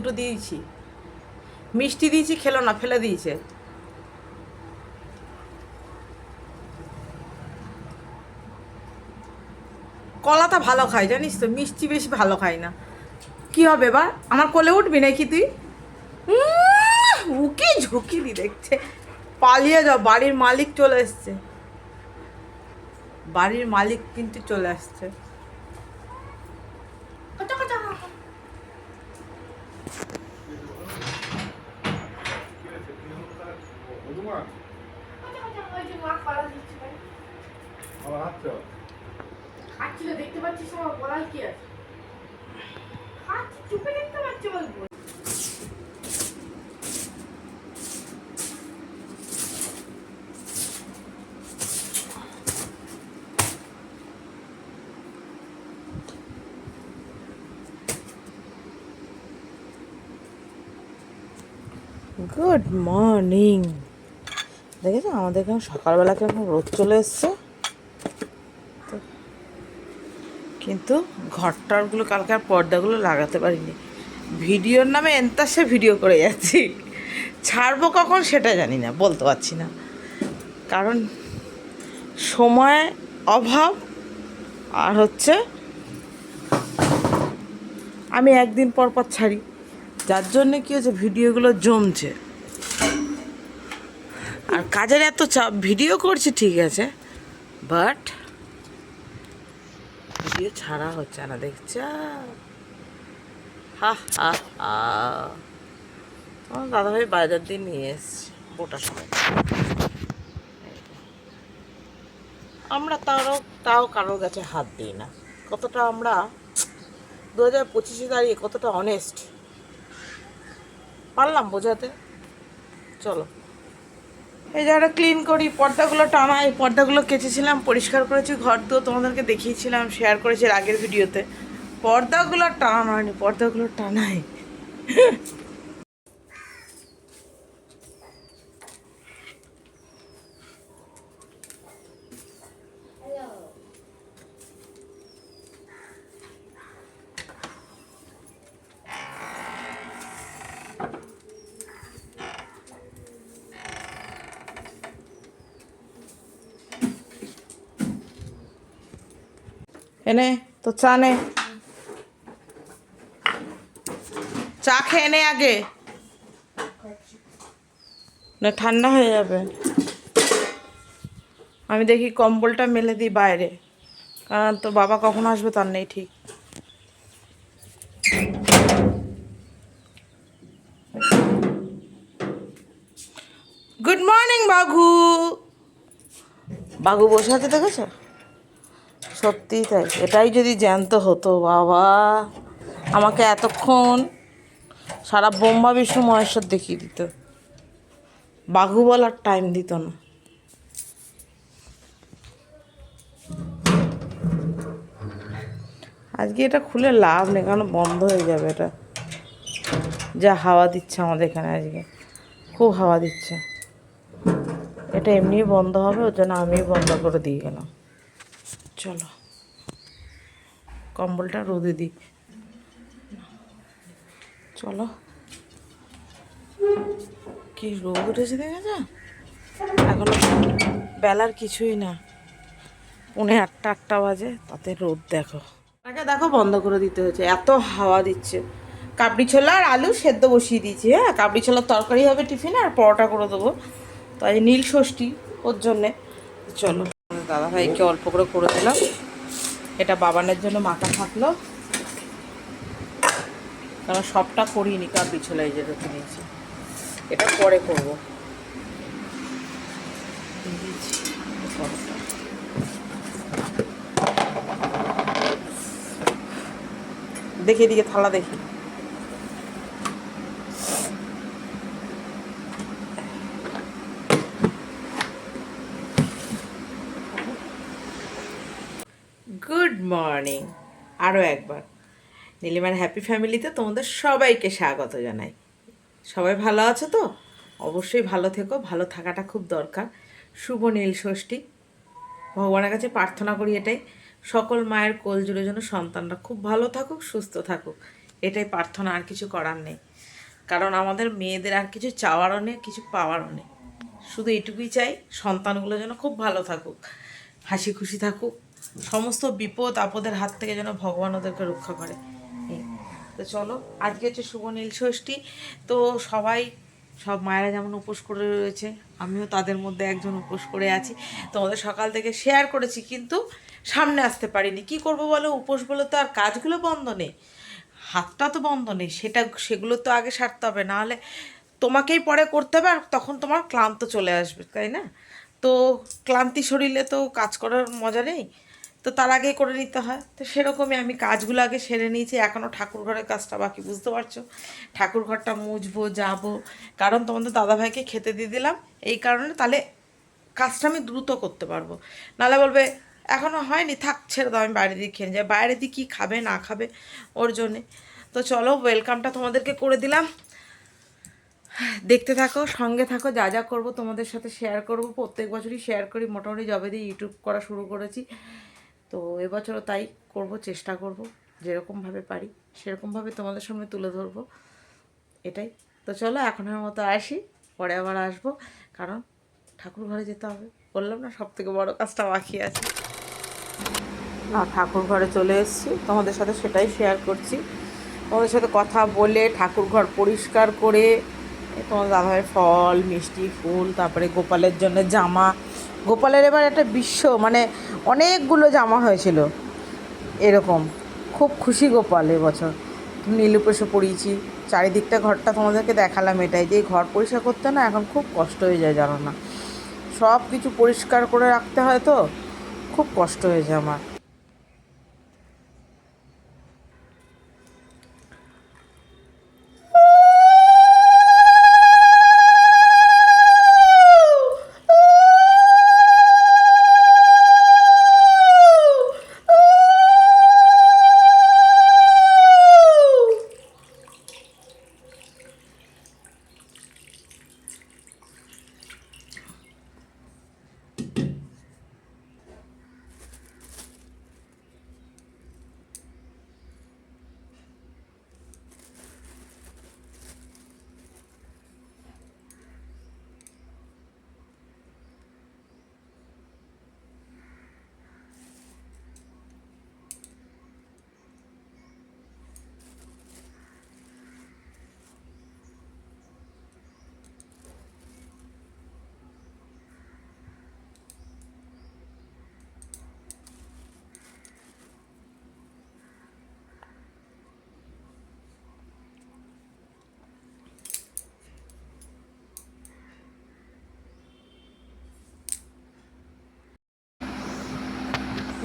দুটো দিয়েছি। মিষ্টি দিয়েছি, খেলো না, ফেলে দিয়েছে। কলাটা ভালো খায়, জানিস তো, মিষ্টি বেশি ভালো খায় না। কি হবে বা আমার কোলে উঠবি নাকি তুই? উকি ঝুঁকি দি দেখছে। পালিয়ে যাও, বাড়ির মালিক চলে এসছে। বাড়ির মালিক কিন্তু চলে আসছে খাচ্ছিল দেখতে পাচ্ছিস আমার বলার কি আছে খাচ্ছি চুপে দেখতে পাচ্ছি বলব গুড মর্নিং দেখেছ? আমাদের এখানে সকালবেলা কেমন রোদ চলে এসছে? কিন্তু ঘরটারগুলো কালকে আর পর্দাগুলো লাগাতে পারিনি। ভিডিওর নামে এন্তাসে ভিডিও করে যাচ্ছি। ছাড়বো কখন সেটা জানি না, বলতে পারছি না। কারণ সময় অভাব আর হচ্ছে আমি একদিন পর পর ছাড়ি। যার জন্য কি হচ্ছে ভিডিওগুলো জমছে। আর কাজের এত চাপ, ভিডিও করছি ঠিক আছে বাট ভিডিও ছাড়া হচ্ছে না, দেখছ? হা হা আমার দাদাভাই বাজার দিয়ে নিয়ে এসছি, গোটা সময় আমরা তারও, তাও কারোর কাছে হাত দিই না। কতটা আমরা, দু হাজার পঁচিশে দাঁড়িয়ে কতটা অনেস্ট পারলাম বোঝাতে। চলো। এই জায়গাটা ক্লিন করি, পর্দাগুলো টানা এই পর্দাগুলো কেচেছিলাম, পরিষ্কার করেছি, ঘর তো তোমাদেরকে দেখিয়েছিলাম শেয়ার করেছি আগের ভিডিওতে। পর্দাগুলো টানানো হয়নি, পর্দাগুলো টানাই। এনে, তো চা নে। চা খেয়ে নে আগে। না, ঠান্ডা হয়ে যাবে। আমি দেখি কম্বলটা মেলে দিই বাইরে। কারণ তো বাবা কখন আসবে তার নেই ঠিক। Good morning বাঘু। বাঘু বসে আছে দেখেছ সত্যিই তাই। এটাই যদি জ্যান্ত হতো, বাবা। আমাকে এতক্ষণ সারা বোম্বা বিষ্ণু, মহেশ্বর দেখিয়ে দিত। বাঘু বলার টাইম দিত না। আজকে এটা খুলে লাভ নেই, কারণ বন্ধ হয়ে যাবে এটা। যা হাওয়া দিচ্ছে আমাদের এখানে আজকে। খুব হাওয়া দিচ্ছে। এটা এমনিই বন্ধ হবে, ওর জন্য আমিই বন্ধ করে দিয়ে গেলাম। চলো। কম্বলটা রোদে দিই। চলো। কি রোদ উঠেছে দেখেছ? এখনও বেলার কিছুই না। পৌনে আটটা আটটা বাজে, তাতে রোদ দেখো। আগে দেখো বন্ধ করে দিতে হয়েছে, এত হাওয়া দিচ্ছে। কাবড়ি ছোলা আর আলু সেদ্ধ বসিয়ে দিয়েছি হ্যাঁ? কাবড়ি ছোলার তরকারি হবে টিফিনে আর পরোটা করে দেবো। তাই নীল ষষ্ঠী ওর জন্যে। চলো। দাদা ভাইকে অল্প করে করে দিলাম। এটা বাবানের জন্য মাথা থাকল কারণ সবটা করিনি কাবড়ি ছোলা এই যে রেখে নিয়েছি। এটা পরে করব। দেখি, এদিকে থালা দেখি গুড মর্নিং আরও একবার। নীলিমার হ্যাপি ফ্যামিলিতে তোমাদের সবাইকে স্বাগত জানাই। সবাই ভালো আছো তো? অবশ্যই ভালো থেকো, ভালো থাকাটা খুব দরকার। শুভ নীল ষষ্ঠী। ভগবানের কাছে প্রার্থনা করি এটাই, সকল মায়ের কোল জুড়ে যেন সন্তানরা খুব ভালো থাকুক, সুস্থ থাকুক। এটাই প্রার্থনা, আর কিছু করার নেই। কারণ আমাদের মেয়েদের আর কিছু চাওয়ারও নেই, কিছু পাওয়ারও নেই। শুধু এটুকুই চাই, সন্তানগুলো যেন খুব ভালো থাকুক হাসি খুশি থাকুক সমস্ত বিপদ আপদের হাত থেকে যেন ভগবান ওদেরকে রক্ষা করে। তো চলো, আজকে হচ্ছে শুভ নীল ষষ্ঠী। তো সবাই, সব মায়েরা যেমন উপোস করে রয়েছে, আমিও তাদের মধ্যে একজন উপোস করে আছি। তোমাদের সকাল থেকে শেয়ার করেছি, কিন্তু সামনে আসতে পারিনি। কি করব বলো? উপোস বলে তো আর কাজগুলো বন্ধ নেই। হাতটা তো বন্ধ নেই, সেটা, সেগুলো তো আগে সারতে হবে। নাহলে তোমাকেই পরে করতে হবে, আর তখন তোমার ক্লান্ত চলে আসবে, তাই না? তো ক্লান্তি শরীরে তো কাজ করার মজা নেই। তো তার আগেই করে নিতে হয়। তো সেরকমই আমি কাজগুলো আগে সেরে নিয়েছি এখনও ঠাকুর ঘরের কাজটা বাকি, বুঝতে পারছ? ঠাকুর ঘরটা মুছবো, যাব। কারণ তোমাদের দাদাভাইকে খেতে দিয়ে দিলাম, এই কারণে তাহলে কাজটা আমি দ্রুত করতে পারব। নাহলে বলবে এখনও হয়নি, থাক, ছেড়ে দাও, আমি বাইরে দিয়ে খেয়ে যাই বাইরে দিয়ে কী খাবে, না খাবে, ওর জন্যে। তো চলো ওয়েলকামটা তোমাদেরকে করে দিলাম। দেখতে থাকো, সঙ্গে থাকো, যা যা করব তোমাদের সাথে শেয়ার করব। প্রত্যেক বছরই শেয়ার করি, মোটামুটি যবে দিয়ে ইউটিউব করা শুরু করেছি। তো এবছরও তাই করব, চেষ্টা করব, যেরকমভাবে পারি, সেরকমভাবে তোমাদের সামনে তুলে ধরবো, এটাই। তো চলো, এখনের মতো আসি, পরে আবার আসব, কারণ ঠাকুর ঘরে যেতে হবে। বললাম না সব থেকে বড় কাজটা বাকি আছে। না ঠাকুর ঘরে চলে এসেছি, তোমাদের সাথে সেটাই শেয়ার করছি। তোমাদের সাথে কথা বলে, ঠাকুর ঘর পরিষ্কার করে তোমার দাদাভাইয়ের ফল, মিষ্টি, ফুল, তারপরে গোপালের জন্য জামা গোপালের এবার একটা বিশ্ব মানে অনেকগুলো জামা হয়েছিল। এরকম। খুব খুশি গোপাল এবছর। নীলুপেশে পড়িয়েছি চারিদিকটা ঘরটা তোমাদেরকে দেখালাম এটাই। যে ঘর পরিষ্কার করতে না এখন খুব কষ্ট হয়ে যায়, জানো না। সব কিছু পরিষ্কার করে রাখতে হয় তো, খুব কষ্ট হয়ে যায় আমার।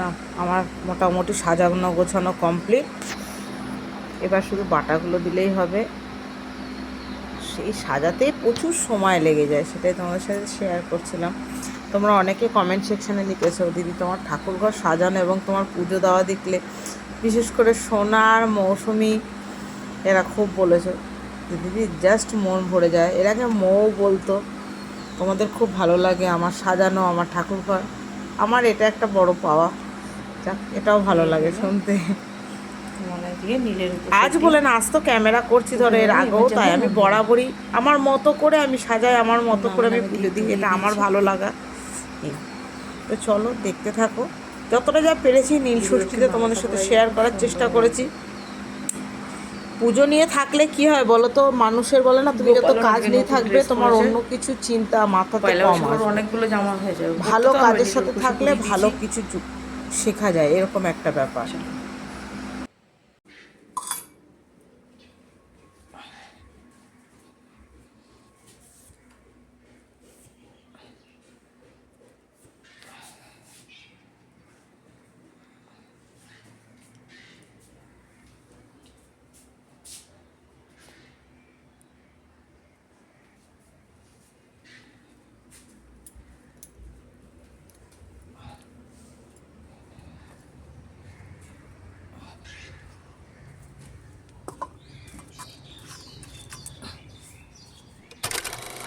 না, আমার মোটামুটি সাজানো গোছানো কমপ্লিট এবার শুধু বাটাগুলো দিলেই হবে। সেই সাজাতেই প্রচুর সময় লেগে যায়, সেটাই তোমাদের সাথে শেয়ার করছিলাম। তোমরা অনেকে কমেন্ট সেকশানে লিখেছো, দিদি, তোমার ঠাকুরঘর সাজানো এবং তোমার পুজো দেওয়া দেখলে, বিশেষ করে সোনার মৌসুমি এরা খুব বলেছ। দিদি জাস্ট মন ভরে যায়। এর আগে মৌ বলতো, তোমাদের খুব ভালো লাগে আমার সাজানো, আমার ঠাকুরঘর। আমার এটা একটা বড় পাওয়া। যাক এটাও ভালো লাগে শুনতে। মনে আজ বলে না আজ তো ক্যামেরা করছি ধরো এর আগেও তাই। আমি বরাবরই আমার মতো করে আমি সাজাই আমার মতো করে আমি পুজো দিই এটা আমার ভালো লাগা। তো চলো দেখতে থাকো। যতটা যা পেরেছি নীল ষষ্ঠীতে তোমাদের সাথে শেয়ার করার চেষ্টা করেছি। পুজো নিয়ে থাকলে কি হয় বলো তো মানুষের বলে না তুমি যত কাজ নিয়ে থাকবে তোমার অন্য কিছু চিন্তা মাথাতে কম অনেকগুলো জামা হয়ে যাবে। ভালো কাজের সাথে থাকলে ভালো কিছু শেখা যায় এরকম একটা ব্যাপার।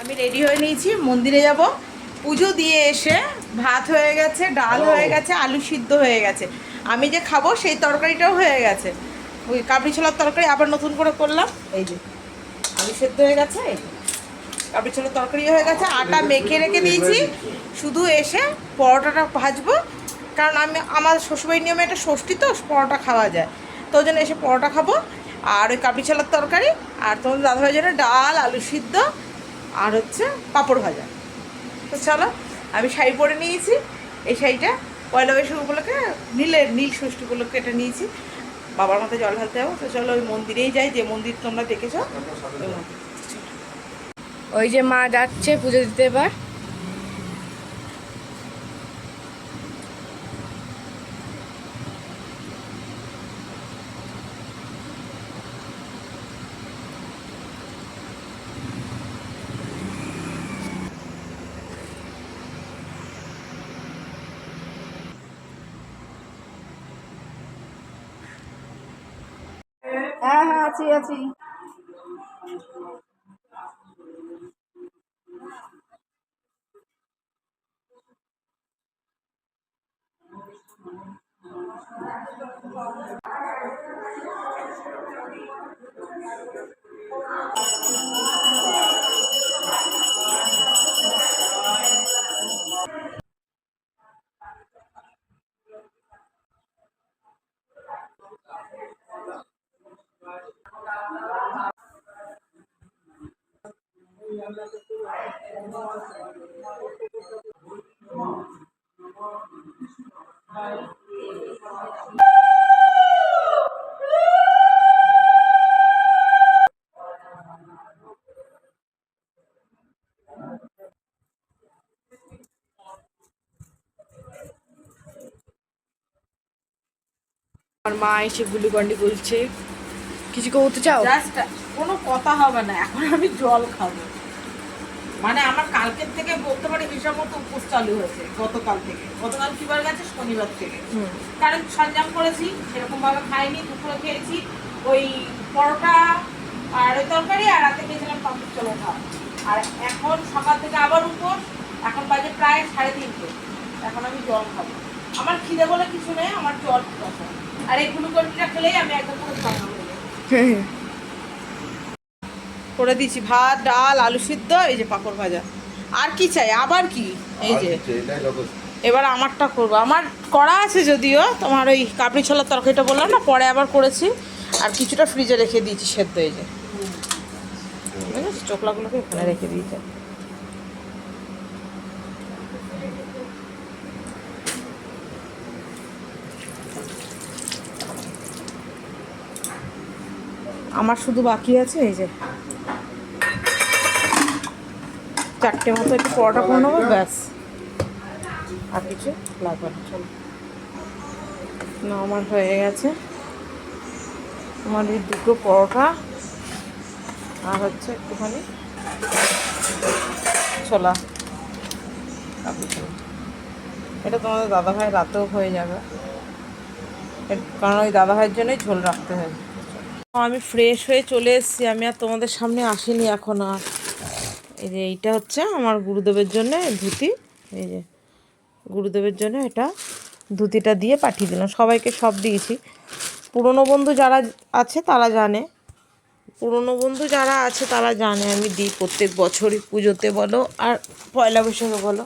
আমি রেডি হয়ে নিয়েছি মন্দিরে যাব। পুজো দিয়ে এসে ভাত হয়ে গেছে ডাল হয়ে গেছে আলু সিদ্ধ হয়ে গেছে। আমি যে খাব সেই তরকারিটাও হয়ে গেছে। ওই কাবলি ছোলার তরকারি আবার নতুন করে করলাম। এই যে আলু সেদ্ধ হয়ে গেছে। কাবলি ছোলার তরকারি হয়ে গেছে আটা মেখে রেখে দিয়েছি। শুধু এসে পরোটাটা ভাজবো। কারণ আমি আমার শ্বশুরবাড়ির নিয়মে একটা ষষ্ঠী তো পরোটা খাওয়া যায়। তো ওই জন্য এসে পরোটা খাব। আর ওই কাবলি ছোলার তরকারি আর তোমাদের দাদাভাইয়ের জন্য ডাল আলু সিদ্ধ আর হচ্ছে পাঁপড় ভাজা। তো চলো আমি শাড়ি পরে নিয়েছি। এই শাড়িটা পয়লা বৈশাখ উপলক্ষে নীলের নীল ষষ্ঠী উপলক্ষে এটা নিয়েছি। বাবার মাথায় জল ঢালতে যাব তো চলো ওই মন্দিরেই যাই যে মন্দির তোমরা দেখেছ। ওই যে মা যাচ্ছে পুজো দিতে এবার। আছি আছি। মা এসে গুলিগন্ডি বলছে। কিছু করতে চাও? জাস্ট কোনো কথা হবে না এখন আমি জল খাব। মানে আমার কালকের থেকে বলতে পারি হিসাব মতো উপোস চালু হয়েছে গতকাল থেকে। গতকাল কি বার গেছে শনিবার থেকে। কারণ সরঞ্জাম করেছি সেরকম ভাবে খাইনি দুপুরে খেয়েছি। ওই পরোটা আর ওই তরকারি আর রাতে খেয়েছিলাম পাপড় চলো ভাত। আর এখন সকাল থেকে আবার উপোস এখন বাজে প্রায় সাড়ে তিনটে। এখন আমি জল খাব। আমার খিদে বলে কিছু নেই আমার জল পছন্দ আর এই গ্লুকনটা খেলেই আমি একদম পুরো হয়ে যাই করে দিয়েছি ভাত ডাল আলু সিদ্ধ এই যে পাঁপড় ভাজা। আর কি চাই? আবার কি? এই যে। এবার আমারটা করব। আমার করা আছে যদিও তোমার ওই কাবলি ছোলার তরকারিটা বললাম না পরে আবার করেছি। আর কিছুটা ফ্রিজে রেখে দিয়েছি সেদ্ধ এই যে। চোখলাগুলোকে এখানে রেখে দিয়েছে। আমার শুধু বাকি আছে, এই যে। চারটে মতো একটু পরোটা করে নেব, ব্যাস। আর কিছু লাগবে না, চলো। না, আমার হয়ে গেছে। আমার এই দুটো পরোটা, আর হচ্ছে একটুখানি ছোলা। এটা তোমাদের দাদাভাই রাতেও হয়ে যাবে। কারণ ওই দাদাভাইয়ের জন্যই ঝোল রাখতে হয়। আমি ফ্রেশ হয়ে চলে এসেছি। আমি আর তোমাদের সামনে আসিনি এখন আর। এই যে এইটা হচ্ছে আমার গুরুদেবের জন্য ধুতি। এই যে গুরুদেবের জন্য এটা ধুতিটা দিয়ে পাঠিয়ে দিলাম। সবাইকে সব দিয়েছি। পুরনো বন্ধু যারা আছে তারা জানে। পুরনো বন্ধু যারা আছে তারা জানে আমি দিই প্রত্যেক বছরই পুজোতে বলো আর পয়লা বৈশাখে বলো।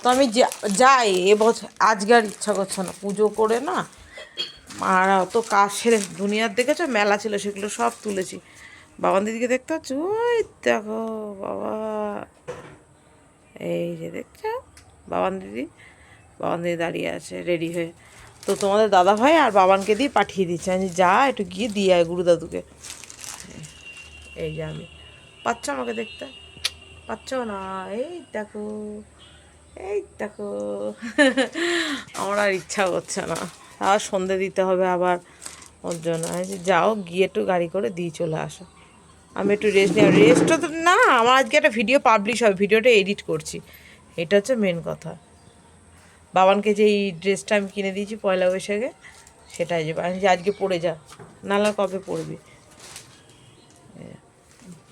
তো আমি যাই, এবছর আজকে আর ইচ্ছা করছে না। পুজো করে না আর অত কাজ সেরে দুনিয়ার দেখেছ? মেলা ছিল, সেগুলো সব তুলেছি। বাবান দিদিকে দেখতে পাচ্ছ? ওই দেখো, বাবা। এই যে দেখছ, বাবান দিদি? বাবান দিদি দাঁড়িয়ে আছে রেডি হয়ে। তো তোমাদের দাদা ভাই আর বাবানকে দিয়ে পাঠিয়ে দিচ্ছে। আমি যা, একটু গিয়ে দিয়ে আয় গুরু দাদুকে। এই যে আমি। পাচ্ছ আমাকে দেখতে? পাচ্ছ না? এই দেখো এই দেখো। আমার আর ইচ্ছা করছে না। আর সন্ধে দিতে হবে আবার ওর জন্য। আমি যাও গিয়ে একটু গাড়ি করে দিয়ে চলে আসো। আমি একটু রেস্ট নিই রেস্টও তো না আমার আজকে একটা ভিডিও পাবলিশ হবে ভিডিওটা এডিট করছি। এটা হচ্ছে মেন কথা। বাবানকে যে এই ড্রেসটা আমি কিনে দিয়েছি পয়লা বৈশাখে সেটাই যে আমি যে আজকে পরে যা। নাহলে কবে পরবি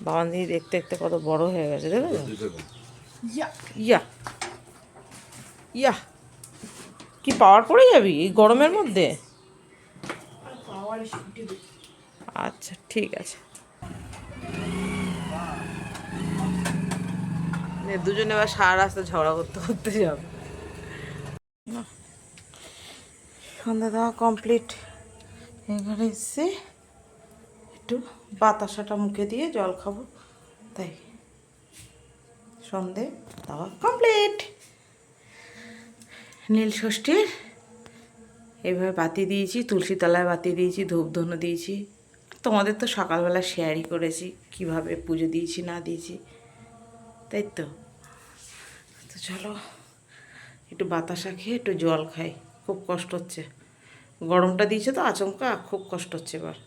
বাবান দিদি দেখতে দেখতে কত বড় হয়ে গেছে দেখেছ ইয়া ইয়া। কি পাওয়ার পড়ে যাবি এই গরমের মধ্যে? আচ্ছা ঠিক আছে। দুজনে এবার সারা রাস্তা ঝগড়া করতে করতে যাবে। সন্ধ্যা দেওয়া কমপ্লিট এবারে এসে একটু বাতাসাটা মুখে দিয়ে জল খাব। তাই সন্ধে দেওয়া কমপ্লিট নীল ষষ্ঠীর। এইভাবে বাতি দিয়েছি, তুলসী তলায় বাতি দিয়েছি ধূপ ধুনো দিয়েছি। তোমাদের তো সকালবেলা শেয়ারই করেছি, কীভাবে পুজো দিয়েছি, না দিয়েছি। তাই তো? তো চলো, একটু বাতাসা খেয়ে, একটু জল খাই, খুব কষ্ট হচ্ছে। গরমটা দিয়েছে তো, আচমকা, খুব কষ্ট হচ্ছে এবার।